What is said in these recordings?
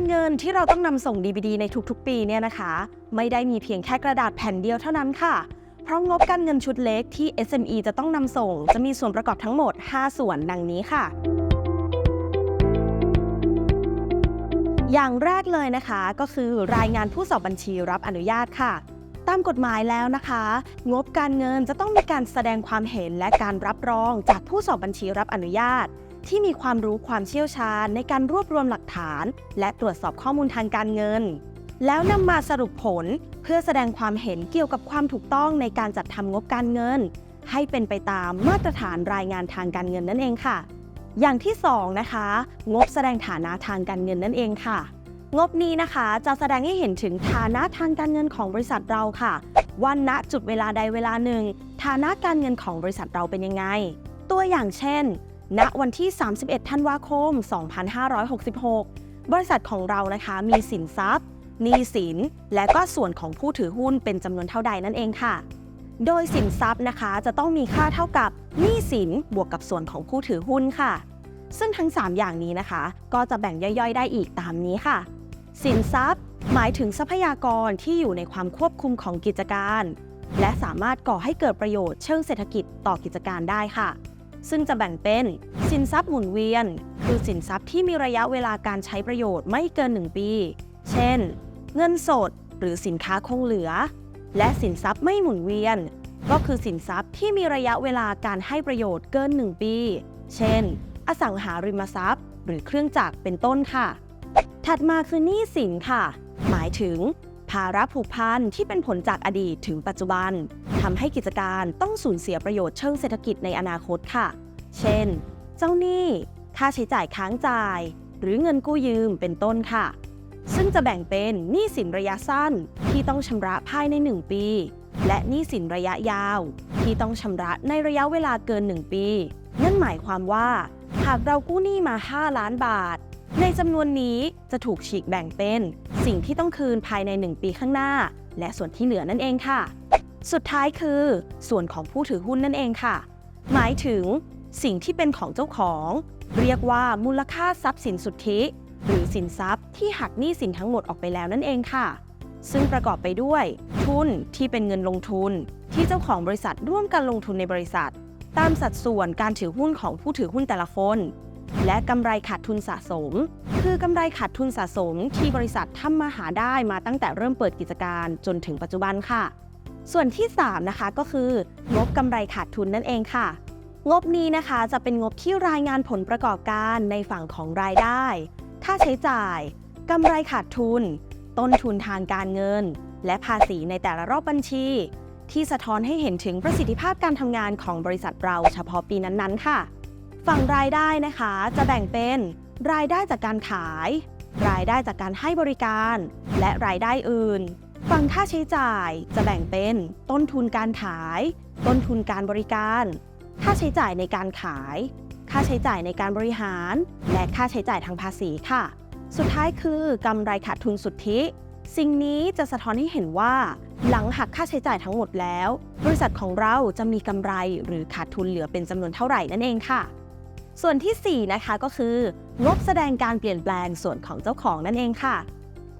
การเงินที่เราต้องนำส่ง DVD ในทุกๆ ปีเนี่ยนะคะ ไม่ได้มีเพียงแค่กระดาษแผ่นเดียวเท่านั้นค่ะ เพราะงบการเงินชุดเล็กที่ SME จะต้องนำส่ง จะมีส่วนประกอบทั้งหมด 5 ส่วนดังนี้ค่ะ อย่างแรกเลยนะคะก็คือรายงานผู้สอบบัญชีรับอนุญาตค่ะตามกฎหมายแล้วนะคะ งบการเงินจะต้องมีการแสดงความเห็นและการรับรองจากผู้สอบบัญชีรับอนุญาต ที่มีความรู้ความเชี่ยวชาญในการรวบรวมหลักฐาน และตรวจสอบข้อมูลทางการเงิน แล้วนำมาสรุปผลเพื่อแสดงความเห็นเกี่ยวกับความถูกต้องในการจัดทำงบการเงิน ให้เป็นไปตามมาตรฐานรายงานทางการเงินนั่นเองค่ะ อย่างที่สองนะคะ งบแสดงฐานะทางการเงินนั่นเองค่ะ งบนี้นะคะจะแสดงให้เห็นถึงฐานะทางการเงินของบริษัทเราค่ะว่าณจุดเวลาใดเวลาหนึ่ง ฐานะการเงินของบริษัทเราเป็นยังไง ตัวอย่างเช่น ณวันที่ 31 ธันวาคม 2566 บริษัทของเรานะคะมีสินทรัพย์หนี้สิน และก็ส่วนของผู้ถือหุ้นเป็นจำนวนเท่าใดนั่นเองค่ะ โดยสินทรัพย์นะคะจะต้องมีค่าเท่ากับหนี้สินบวกกับส่วนของผู้ถือหุ้นค่ะ ซึ่งทั้ง 3 อย่างนี้นะคะ ก็จะแบ่งย่อยๆ ได้อีกตามนี้ค่ะ สินทรัพย์หมายถึงทรัพยากรที่อยู่ในความควบคุมของกิจการ และสามารถก่อให้เกิดประโยชน์เชิงเศรษฐกิจต่อกิจการได้ค่ะ ซึ่งจะแบ่งเป็นสินทรัพย์หมุนเวียน คือสินทรัพย์ที่มีระยะเวลาการใช้ประโยชน์ไม่เกิน 1 ปี เช่น เงินสดหรือสินค้าคงเหลือ และสินทรัพย์ไม่หมุนเวียน ก็คือสินทรัพย์ที่มีระยะเวลาการให้ประโยชน์เกิน 1 ปี เช่น อสังหาริมทรัพย์ หรือเครื่องจักรเป็นต้นค่ะ ถัดมาคือหนี้สินค่ะ หมายถึง ภาระผูกพันที่เป็นผลจากอดีตถึงปัจจุบันทำให้กิจการต้องสูญเสียประโยชน์เชิงเศรษฐกิจในอนาคตค่ะ เช่น เจ้าหนี้ ค่าใช้จ่ายค้างจ่าย หรือเงินกู้ยืมเป็นต้นค่ะ ซึ่งจะแบ่งเป็นหนี้สินระยะสั้นที่ต้องชำระภายใน 1 ปี และหนี้สินระยะยาว ที่ต้องชำระในระยะเวลาเกิน 1 ปี นั่นหมายความว่า หากเรากู้หนี้มา 5 ล้านบาท ในจำนวนนี้จะถูกฉีกแบ่งเป็น สิ่งที่ต้องคืนภายใน 1 ปีข้างหน้า และส่วนที่เหลือนั่นเองค่ะ สุดท้ายคือ ส่วนของผู้ถือหุ้นนั่นเองค่ะ หมายถึง สิ่งที่เป็นของเจ้าของ เรียกว่ามูลค่าทรัพย์สินสุทธิ หรือสินทรัพย์ที่หักหนี้สินทั้งหมดออกไปแล้วนั่นเองค่ะ ซึ่งประกอบไปด้วย ทุนที่เป็นเงินลงทุน ที่เจ้าของบริษัทร่วมกันลงทุนในบริษัท ตามสัดส่วนการถือหุ้นของผู้ถือหุ้นแต่ละคน และกำไรขาดทุนสะสม คือกำไรขาดทุนสะสมที่บริษัททำมาหาได้มาตั้งแต่เริ่มเปิดกิจการจนถึงปัจจุบันค่ะ ส่วนที่ 3 นะคะก็คืองบกำไรขาดทุนนั่นเองค่ะ งบนี้นะคะจะเป็นงบที่รายงานผลประกอบการในฝั่งของรายได้ ค่าใช้จ่ายกำไรขาดทุน ต้นทุนทางการเงิน และภาษีในแต่ละรอบบัญชี ที่สะท้อนให้เห็นถึงประสิทธิภาพการทำงานของบริษัทเราเฉพาะปีนั้นๆ ค่ะ ฝั่งรายได้นะคะจะแบ่งเป็นรายได้จากการขาย รายได้จากการให้บริการ และรายได้อื่น ฝั่งค่าใช้จ่ายจะแบ่งเป็น ต้นทุนการขาย ต้นทุนการบริการ ค่าใช้จ่ายในการขาย ค่าใช้จ่ายในการบริหาร และค่าใช้จ่ายทางภาษีค่ะ สุดท้ายคือกำไรขาดทุนสุทธิ สิ่งนี้จะสะท้อนให้เห็นว่า หลังหักค่าใช้จ่ายทั้งหมดแล้ว บริษัทของเราจะมีกำไรหรือขาดทุนเหลือเป็นจำนวนเท่าไหร่นั่นเองค่ะ ส่วนทีสี่ 4 นะคะก็คืองบแสดงการเปลี่ยนแปลงส่วนของเจ้าของนั่นเองค่ะ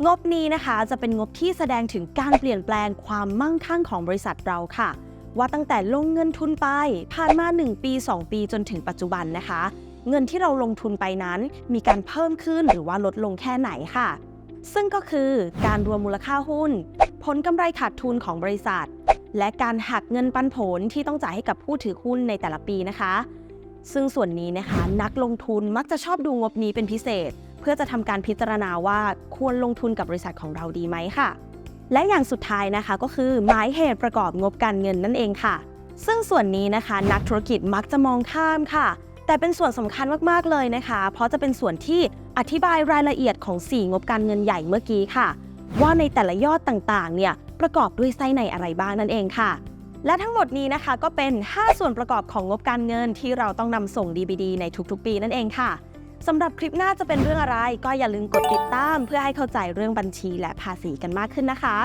งบนี้นะคะจะเป็นงบที่แสดงถึงการเปลี่ยนแปลงความมั่งคั่งของบริษัทเราค่ะ ว่าตั้งแต่ลงเงินทุนไปผ่านมา 1 ปี 2 ปีจนถึงปัจจุบันนะคะ เงินที่เราลงทุนไปนั้น มีการเพิ่มขึ้นหรือว่าลดลงแค่ไหนค่ะ ซึ่งก็คือการรวมมูลค่าหุ้น ผลกำไรขาดทุนของบริษัท และการหักเงินปันผลที่ต้องจ่ายให้กับผู้ถือหุ้นในแต่ละปีนะคะ ซึ่งส่วนนี้นะคะนักลงทุนมักจะชอบดูงบนี้เป็นพิเศษ เพื่อจะทำการพิจารณาว่าควรลงทุนกับบริษัทของเราดีไหมค่ะ และอย่างสุดท้ายนะคะก็คือหมายเหตุประกอบงบการเงินนั่นเองค่ะ ซึ่งส่วนนี้นะคะ นักธุรกิจมักจะมองข้ามค่ะ แต่เป็นส่วนสำคัญมากๆเลยนะคะ เพราะจะเป็นส่วนที่อธิบายรายละเอียดของ 4 งบการเงินใหญ่เมื่อกี้ค่ะ ว่าในแต่ละยอดต่างๆเนี่ยประกอบด้วยไส้ในอะไรบ้างนั่นเองค่ะ และทั้งหมดนี้นะคะก็เป็น 5 ส่วนประกอบของงบการเงินที่เราต้องนำส่ง DBD ในทุกๆ ปีนั่นเองค่ะสำหรับคลิปหน้าจะเป็นเรื่องอะไร ก็อย่าลืมกดติดตาม เพื่อให้เข้าใจเรื่องบัญชีและภาษีกันมากขึ้นนะคะ